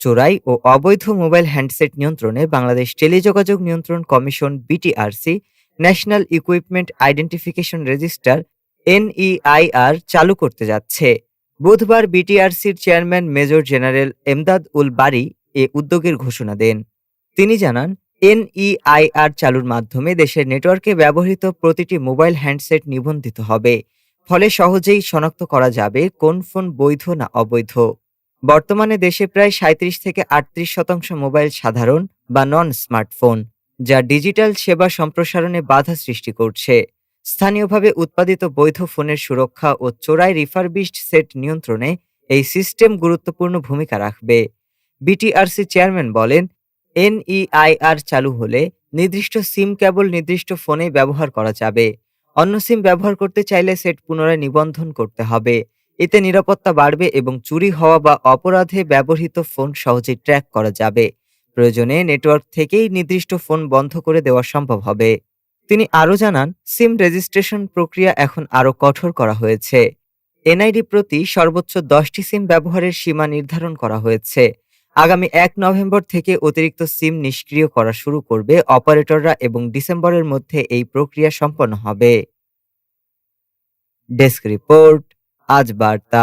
চোরাই ও অবৈধ mobile handset নিয়ন্ত্রণে বাংলাদেশ টেলিযোগাযোগ নিয়ন্ত্রণ commission BTRC, national equipment identification register NEIR চালু করতে যাচ্ছে। বুধবার বিটিআরসির chairman major general Emdad Ul Bari এ উদ্যোগের ঘোষণা দেন। তিনি জানান, এনইআইআর চালুর মাধ্যমে দেশের নেটওয়ার্কে ব্যবহৃত প্রতিটি মোবাইল হ্যান্ডসেট নিবন্ধিত হবে। ফলে সহজেই শনাক্ত করা যাবে কোন ফোন বৈধ না অবৈধ। বর্তমানে দেশে প্রায় সাঁত্রিশ থেকে আটত্রিশ শতাংশ মোবাইল সাধারণ বা নন স্মার্টফোন যা ডিজিটাল সেবা সম্প্রসারণে বাধা সৃষ্টি করছে। স্থানীয়ভাবে উৎপাদিত বৈধ ফোনের সুরক্ষা ও চোরাই রিফারবিশড সেট নিয়ন্ত্রণে এই সিস্টেম গুরুত্বপূর্ণ ভূমিকা রাখবে। বিটিআরসি চেয়ারম্যান বলেন এনইআইআর চালু হলে নির্দিষ্ট সিম কেবল নির্দিষ্ট ফোনে ব্যবহার করা যাবে। অন্য সিম ব্যবহার করতে চাইলে সেট পুনরায় নিবন্ধন করতে হবে। এতে নিরাপত্তা বাড়বে এবং চুরি হওয়া বা অপরাধে ব্যবহৃত ফোন সহজেই ট্র্যাক করা যাবে। প্রয়োজনে নেটওয়ার্ক থেকেই নির্দিষ্ট ফোন বন্ধ করে দেওয়া সম্ভব হবে। তিনি আরও জানান, সিম রেজিস্ট্রেশন প্রক্রিয়া এখন আরও কঠোর করা হয়েছে। এনআইডি প্রতি সর্বোচ্চ দশটি সিম ব্যবহারের সীমা নির্ধারণ করা হয়েছে। আগামী এক নভেম্বর থেকে অতিরিক্ত সিম নিষ্ক্রিয় করা শুরু করবে অপারেটররা এবং ডিসেম্বরের মধ্যে এই প্রক্রিয়া সম্পন্ন হবে। ডেস্ক রিপোর্ট आज वार्ता